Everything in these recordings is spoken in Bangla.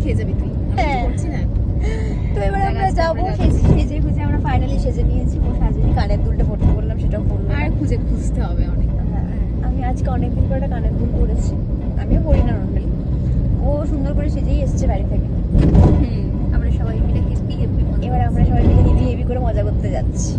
খেয়ে যাবি তুই। হ্যাঁ। করছি না। তো এবার আমরা যাব সেজে গুজে আমরা ফাইনালি সেজে নিয়েছি সাজিনি কানের দুলটা পড়তে বললাম সেটাও পড়ল আর খুঁজে খুঁজতে হবে অনেক। হ্যাঁ, আমি আজকে অনেকদিন পর একটা কানের দুল পরেছি। আমিও পরি না নর্মালি ও সুন্দর করে সেজেই এসেছে বাড়ি থেকে। আমরা সবাই মিলে হেপি হেপি এবার আমরা সবাই মিলে হেভি হেভি করে মজা করতে যাচ্ছি।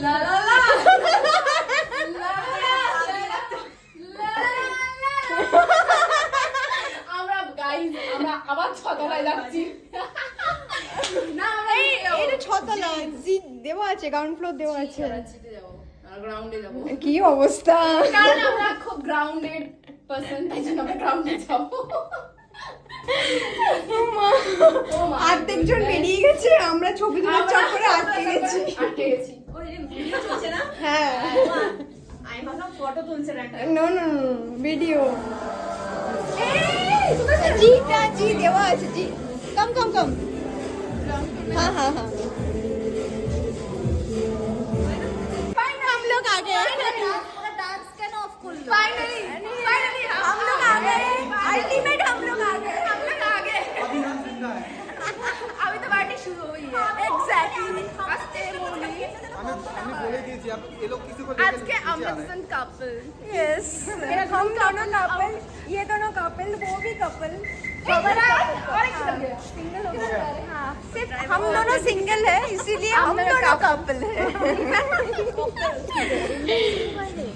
লা লা লা লা আমরা গাইস আমরা আবার ছতলায় যাচ্ছি। না আমরা এই এটা ছতলা জি দেওয়া আছে গ্রাউন্ড ফ্লোর দেওয়া আছে। গ্রাউন্ডে যাব। কি অবস্থা? কারণ আমরা খুব গ্রাউন্ডেড পার্সন তাই জন্য আমরা গ্রাউন্ডে যাব। অর্ধেক জন বেরিয়ে গেছে আমরা ছবি তোলার চক্করে আটকে গেছি। আটকে গেছি। হ্যাঁ আমি ভাবলাম ফটো তুলছে না নো নো ভিডিও জি না জি দেওয়া আছে জি কম কম কম हाँ हाँ हाँ हम लोग आ गए ডান্স কেন অফ করলো फाइनली फाइनली हम लोग आ गए अल्टीमेट हम लोग आ गए हम लोग आ गए अभी तो पार्टी शुरू हुई है ये दोनों कपल वो भी कपल सिंगल हाँ, हाँ, सिर्फ़ हम दोनों सिंगल है इसीलिए हम दोनों कपल है।